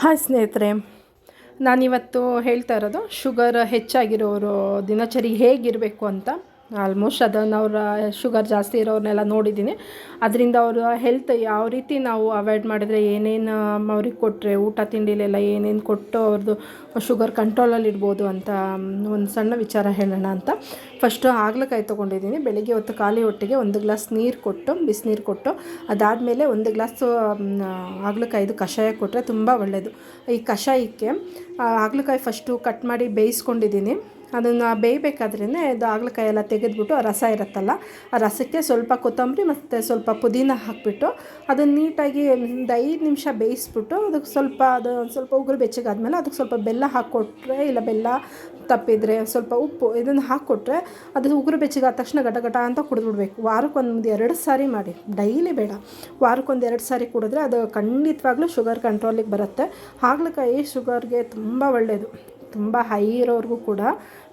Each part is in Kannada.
ಹಾಯ್ ಸ್ನೇಹಿತರೆ ನಾನಿವತ್ತು ಹೇಳ್ತಾ ಇರೋದು ಶುಗರ್ ಹೆಚ್ಚಾಗಿರೋರು ದಿನಚರಿ ಹೇಗಿರಬೇಕು ಅಂತ. ಆಲ್ಮೋಸ್ಟ್ ಅದನ್ನು ಅವರ ಶುಗರ್ ಜಾಸ್ತಿ ಇರೋರನ್ನೆಲ್ಲ ನೋಡಿದ್ದೀನಿ. ಅದರಿಂದ ಅವರ ಹೆಲ್ತ್ ಯಾವ ರೀತಿ ನಾವು ಅವಾಯ್ಡ್ ಮಾಡಿದರೆ, ಏನೇನು ಅವ್ರಿಗೆ ಕೊಟ್ಟರೆ ಊಟ ತಿಂಡಿಲೆಲ್ಲ ಏನೇನು ಕೊಟ್ಟು ಅವ್ರದ್ದು ಶುಗರ್ ಕಂಟ್ರೋಲಲ್ಲಿ ಇಡ್ಬೋದು ಅಂತ ಒಂದು ಸಣ್ಣ ವಿಚಾರ ಹೇಳೋಣ ಅಂತ. ಫಸ್ಟು ಹಾಗಲಕಾಯಿ ತೊಗೊಂಡಿದ್ದೀನಿ. ಬೆಳಿಗ್ಗೆ ಹೊತ್ತು ಖಾಲಿ ಹೊಟ್ಟೆಗೆ ಒಂದು ಗ್ಲಾಸ್ ನೀರು ಕೊಟ್ಟು, ಬಿಸಿನೀರು ಕೊಟ್ಟು, ಅದಾದಮೇಲೆ ಒಂದು ಗ್ಲಾಸು ಹಾಗಲಕಾಯಿದು ಕಷಾಯ ಕೊಟ್ಟರೆ ತುಂಬ ಒಳ್ಳೆಯದು ಈ ಕಷಾಯಕ್ಕೆ ಹಾಗಲಕಾಯಿ ಫಸ್ಟು ಕಟ್ ಮಾಡಿ ಬೇಯಿಸ್ಕೊಂಡಿದ್ದೀನಿ. ಅದನ್ನು ಬೇಯಬೇಕಾದ್ರೇ ಇದು ಹಾಗಲಕಾಯಿ ಎಲ್ಲ ತೆಗೆದುಬಿಟ್ಟು ರಸ ಇರುತ್ತಲ್ಲ, ಆ ರಸಕ್ಕೆ ಸ್ವಲ್ಪ ಕೊತ್ತಂಬರಿ ಮತ್ತು ಸ್ವಲ್ಪ ಪುದೀನ ಹಾಕಿಬಿಟ್ಟು ಅದನ್ನು ನೀಟಾಗಿ ಒಂದು ಐದು ನಿಮಿಷ ಬೇಯಿಸ್ಬಿಟ್ಟು ಅದಕ್ಕೆ ಸ್ವಲ್ಪ ಅದು ಸ್ವಲ್ಪ ಉಗುರು ಬೆಚ್ಚಗಾದ್ಮೇಲೆ ಅದಕ್ಕೆ ಸ್ವಲ್ಪ ಬೆಲ್ಲ ಹಾಕ್ಕೊಟ್ರೆ ಇಲ್ಲ ಬೆಲ್ಲ ತಪ್ಪಿದರೆ ಸ್ವಲ್ಪ ಉಪ್ಪು ಇದನ್ನು ಹಾಕ್ಕೊಟ್ರೆ ಅದು ಉಗುರು ಬೆಚ್ಚಗಾದ ತಕ್ಷಣ ಗಟ ಗಟ ಅಂತ ಕುಡಿದ್ಬಿಡ್ಬೇಕು. ವಾರಕ್ಕೊಂದು ಎರಡು ಸಾರಿ ಮಾಡಿ. ಡೈಲಿ ಬೇಡ. ವಾರಕ್ಕೊಂದು ಎರಡು ಸಾರಿ ಕುಡಿದ್ರೆ ಅದು ಖಂಡಿತವಾಗ್ಲೂ ಶುಗರ್ ಕಂಟ್ರೋಲಿಗೆ ಬರುತ್ತೆ. ಹಾಗಲಕಾಯಿ ಶುಗರ್ಗೆ ತುಂಬ ಒಳ್ಳೆಯದು ತುಂಬ ಹೈ ಇರೋರಿಗೂ ಕೂಡ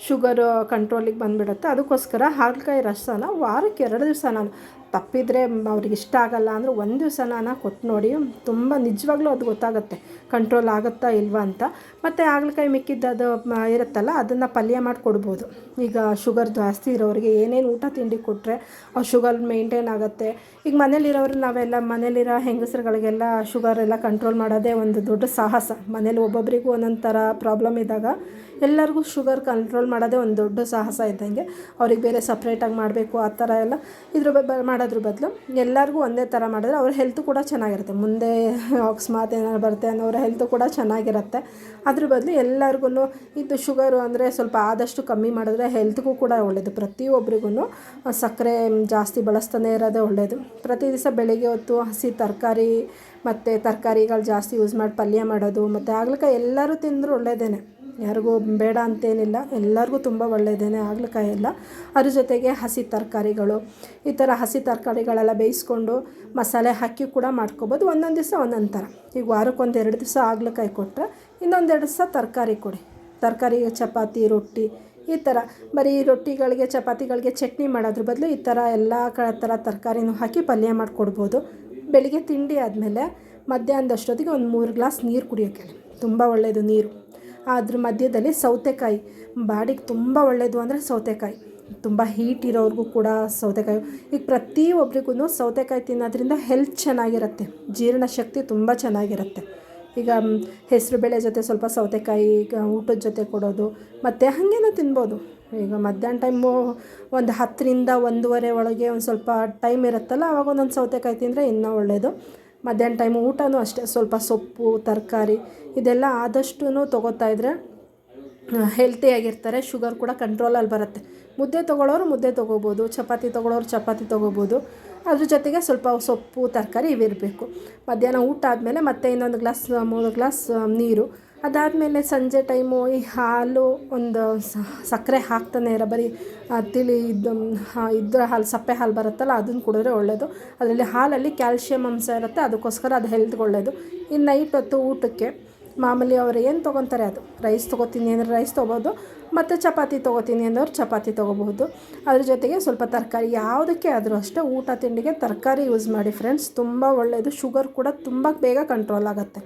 ಶುಗರ್ ಕಂಟ್ರೋಲಿಗೆ ಬಂದುಬಿಡುತ್ತೆ. ಅದಕ್ಕೋಸ್ಕರ ಹಾಗಲಕಾಯಿ ರಸನ ವಾರಕ್ಕೆ ಎರಡು ದಿವಸ ನಾನು ತಪ್ಪಿದರೆ ಅವ್ರಿಗೆ ಇಷ್ಟ ಆಗಲ್ಲ ಅಂದರೆ ಒಂದು ದಿವಸ ನಾನು ಕೊಟ್ಟು ನೋಡಿ, ತುಂಬ ನಿಜವಾಗ್ಲೂ ಅದು ಗೊತ್ತಾಗುತ್ತೆ ಕಂಟ್ರೋಲ್ ಆಗುತ್ತಾ ಇಲ್ವಾ ಅಂತ. ಮತ್ತು ಹಾಗಲಕಾಯಿ ಮಿಕ್ಕಿದ್ದು ಅದು ಇರುತ್ತಲ್ಲ, ಅದನ್ನು ಪಲ್ಯ ಮಾಡಿ ಕೊಡ್ಬೋದು. ಈಗ ಶುಗರ್ ಜಾಸ್ತಿ ಇರೋರಿಗೆ ಏನೇನು ಊಟ ತಿಂಡಿ ಕೊಟ್ಟರೆ ಆ ಶುಗರ್ ಮೇಂಟೈನ್ ಆಗುತ್ತೆ. ಈಗ ಮನೇಲಿರೋರು ನಾವೆಲ್ಲ, ಮನೇಲಿರೋ ಹೆಂಗಸರುಗಳಿಗೆಲ್ಲ ಶುಗರ್ ಎಲ್ಲ ಕಂಟ್ರೋಲ್ ಮಾಡೋದೇ ಒಂದು ದೊಡ್ಡ ಸಾಹಸ. ಮನೇಲಿ ಒಬ್ಬೊಬ್ಬರಿಗೂ ಒಂದೊಂದು ಥರ ಪ್ರಾಬ್ಲಮ್ ಇದ್ದಾಗ ಎಲ್ಲರಿಗೂ ಶುಗರ್ ಕಂಟ್ರೋಲ್ ಮಾಡೋದೇ ಒಂದು ದೊಡ್ಡ ಸಾಹಸ ಇದ್ದಂಗೆ. ಅವ್ರಿಗೆ ಬೇರೆ ಸಪ್ರೇಟಾಗಿ ಮಾಡಬೇಕು, ಆ ಥರ ಎಲ್ಲ. ಇದ್ರ ಬ ಮಾಡೋದ್ರ ಬದಲು ಎಲ್ಲರಿಗೂ ಒಂದೇ ಥರ ಮಾಡಿದ್ರೆ ಅವ್ರ ಹೆಲ್ತ್ ಕೂಡ ಚೆನ್ನಾಗಿರುತ್ತೆ. ಮುಂದೆ ಅಕಸ್ಮಾತ್ ಏನಾದ್ರು ಬರುತ್ತೆ ಅನ್ನೋರ ಹೆಲ್ತ್ ಕೂಡ ಚೆನ್ನಾಗಿರುತ್ತೆ. ಅದ್ರ ಬದಲು ಎಲ್ಲರಿಗೂ ಇದು ಶುಗರು ಅಂದರೆ ಸ್ವಲ್ಪ ಆದಷ್ಟು ಕಮ್ಮಿ ಮಾಡಿದ್ರೆ ಹೆಲ್ತ್ಗೂ ಕೂಡ ಒಳ್ಳೆಯದು ಪ್ರತಿಯೊಬ್ಬರಿಗೂ ಸಕ್ಕರೆ ಜಾಸ್ತಿ ಬಳಸ್ತಾನೆ ಇರೋದೇ ಒಳ್ಳೆಯದು ಪ್ರತಿ ದಿವಸ ಬೆಳಿಗ್ಗೆ ಹೊತ್ತು ಹಸಿ ತರಕಾರಿ ಮತ್ತು ತರಕಾರಿಗಳು ಜಾಸ್ತಿ ಯೂಸ್ ಮಾಡಿ ಪಲ್ಯ ಮಾಡೋದು ಮತ್ತು ಆಗ್ಲಿಕ್ಕೆ ಎಲ್ಲರೂ ತಿಂದರೂ ಒಳ್ಳೆಯದೇ ಯಾರಿಗೂ ಬೇಡ ಅಂತೇನಿಲ್ಲ. ಎಲ್ಲರಿಗೂ ತುಂಬ ಒಳ್ಳೆಯದೇನೆ, ಹಾಗಲಕಾಯಿ ಎಲ್ಲ. ಅದ್ರ ಜೊತೆಗೆ ಹಸಿ ತರಕಾರಿಗಳು. ಈ ಥರ ಹಸಿ ತರಕಾರಿಗಳೆಲ್ಲ ಬೇಯಿಸ್ಕೊಂಡು ಮಸಾಲೆ ಹಾಕಿ ಕೂಡ ಮಾಡ್ಕೊಬೋದು. ಒಂದೊಂದು ದಿವಸ ಒಂದೊಂದು ಥರ. ಈಗ ವಾರಕ್ಕೊಂದು ಎರಡು ದಿವಸ ಹಾಗಲಕಾಯಿ ಕೊಟ್ಟರೆ ಇನ್ನೊಂದೆರಡು ದಿವಸ ತರಕಾರಿ ಕೊಡಿ. ತರಕಾರಿ, ಚಪಾತಿ, ರೊಟ್ಟಿ ಈ ಥರ. ಬರೀ ರೊಟ್ಟಿಗಳಿಗೆ, ಚಪಾತಿಗಳಿಗೆ ಚಟ್ನಿ ಮಾಡೋದ್ರ ಬದಲು ಈ ಥರ ಎಲ್ಲ ಕ ಥರ ತರಕಾರಿನೂ ಹಾಕಿ ಪಲ್ಯ ಮಾಡಿಕೊಡ್ಬೋದು. ಬೆಳಿಗ್ಗೆ ತಿಂಡಿ ಆದಮೇಲೆ ಮಧ್ಯಾಹ್ನದಷ್ಟೊತ್ತಿಗೆ ಒಂದು ಮೂರು ಗ್ಲಾಸ್ ನೀರು ಕುಡಿಯೋಕ್ಕೆ ತುಂಬ ಒಳ್ಳೆಯದು ನೀರು. ಅದ್ರ ಮಧ್ಯದಲ್ಲಿ ಸೌತೆಕಾಯಿ. ಬಾಡಿಗೆ ತುಂಬ ಒಳ್ಳೆಯದು ಅಂದರೆ ಸೌತೆಕಾಯಿ. ತುಂಬ ಹೀಟ್ ಇರೋರಿಗೂ ಕೂಡ ಸೌತೆಕಾಯಿ. ಈಗ ಪ್ರತಿಯೊಬ್ಬರಿಗೂ ಸೌತೆಕಾಯಿ ತಿನ್ನೋದ್ರಿಂದ ಹೆಲ್ತ್ ಚೆನ್ನಾಗಿರುತ್ತೆ. ಜೀರ್ಣಶಕ್ತಿ ತುಂಬ ಚೆನ್ನಾಗಿರುತ್ತೆ. ಈಗ ಹೆಸರು ಬೇಳೆ ಜೊತೆ ಸ್ವಲ್ಪ ಸೌತೆಕಾಯಿ, ಈಗ ಊಟದ ಜೊತೆ ಕೊಡೋದು, ಮತ್ತು ಹಾಗೇನೂ ತಿನ್ಬೋದು. ಈಗ ಮಧ್ಯಾಹ್ನ ಟೈಮು ಒಂದು ಹತ್ತರಿಂದ ಒಂದೂವರೆ ಒಳಗೆ ಒಂದು ಸ್ವಲ್ಪ ಟೈಮ್ ಇರುತ್ತಲ್ಲ ಆವಾಗ ಒಂದೊಂದು ಸೌತೆಕಾಯಿ ತಿಂದರೆ ಇನ್ನೂ ಒಳ್ಳೆಯದು ಮಧ್ಯಾಹ್ನ ಟೈಮು ಊಟನೂ ಅಷ್ಟೇ, ಸ್ವಲ್ಪ ಸೊಪ್ಪು, ತರಕಾರಿ ಇದೆಲ್ಲ ಆದಷ್ಟು ತೊಗೋತಾ ಇದ್ದರೆ ಹೆಲ್ತಿಯಾಗಿರ್ತಾರೆ ಶುಗರ್ ಕೂಡ ಕಂಟ್ರೋಲಲ್ಲಿ ಬರುತ್ತೆ. ಮುದ್ದೆ ತೊಗೊಳ್ಳೋರು ಮುದ್ದೆ ತೊಗೋಬೋದು, ಚಪಾತಿ ತೊಗೊಳ್ಳೋರು ಚಪಾತಿ ತೊಗೋಬೋದು. ಅದ್ರ ಜೊತೆಗೆ ಸ್ವಲ್ಪ ಸೊಪ್ಪು, ತರಕಾರಿ ಇವಿರಬೇಕು. ಮಧ್ಯಾಹ್ನ ಊಟ ಆದಮೇಲೆ ಮತ್ತೆ ಇನ್ನೊಂದು ಗ್ಲಾಸ್, ಮೂರು ಗ್ಲಾಸ್ ನೀರು. ಅದಾದಮೇಲೆ ಸಂಜೆ ಟೈಮು ಈ ಹಾಲು ಒಂದು ಸಕ್ಕರೆ ಹಾಕ್ತಾನೆ ಇರೋ, ಬರೀ ತಿಳಿ ಇದು ಇದ್ರ ಹಾಲು, ಸಪ್ಪೆ ಹಾಲು ಬರುತ್ತಲ್ಲ, ಅದನ್ನು ಕುಡಿದ್ರೆ ಒಳ್ಳೆಯದು ಅದರಲ್ಲಿ ಹಾಲಲ್ಲಿ ಕ್ಯಾಲ್ಶಿಯಂ ಅಂಶ ಇರುತ್ತೆ, ಅದಕ್ಕೋಸ್ಕರ ಅದು ಹೆಲ್ತ್ಗೆ ಒಳ್ಳೆಯದು ಇನ್ನು ನೈಟ್ ಹೊತ್ತು ಊಟಕ್ಕೆ ಮಾಮೂಲಿ ಅವ್ರು ಏನು ತೊಗೊತಾರೆ ಅದು? ರೈಸ್ ತೊಗೋತೀನಿ ಅಂದರೆ ರೈಸ್ ತೊಗೋಬೋದು, ಮತ್ತು ಚಪಾತಿ ತೊಗೋತೀನಿ ಅಂದವ್ರು ಚಪಾತಿ ತೊಗೋಬಹುದು. ಅದ್ರ ಜೊತೆಗೆ ಸ್ವಲ್ಪ ತರಕಾರಿ, ಯಾವುದಕ್ಕೆ ಆದರೂ ಅಷ್ಟೇ ಊಟ ತಿಂಡಿಗೆ ತರಕಾರಿ ಯೂಸ್ ಮಾಡಿ ಫ್ರೆಂಡ್ಸ್ ತುಂಬ ಒಳ್ಳೆಯದು ಶುಗರ್ ಕೂಡ ತುಂಬ ಬೇಗ ಕಂಟ್ರೋಲ್ ಆಗುತ್ತೆ.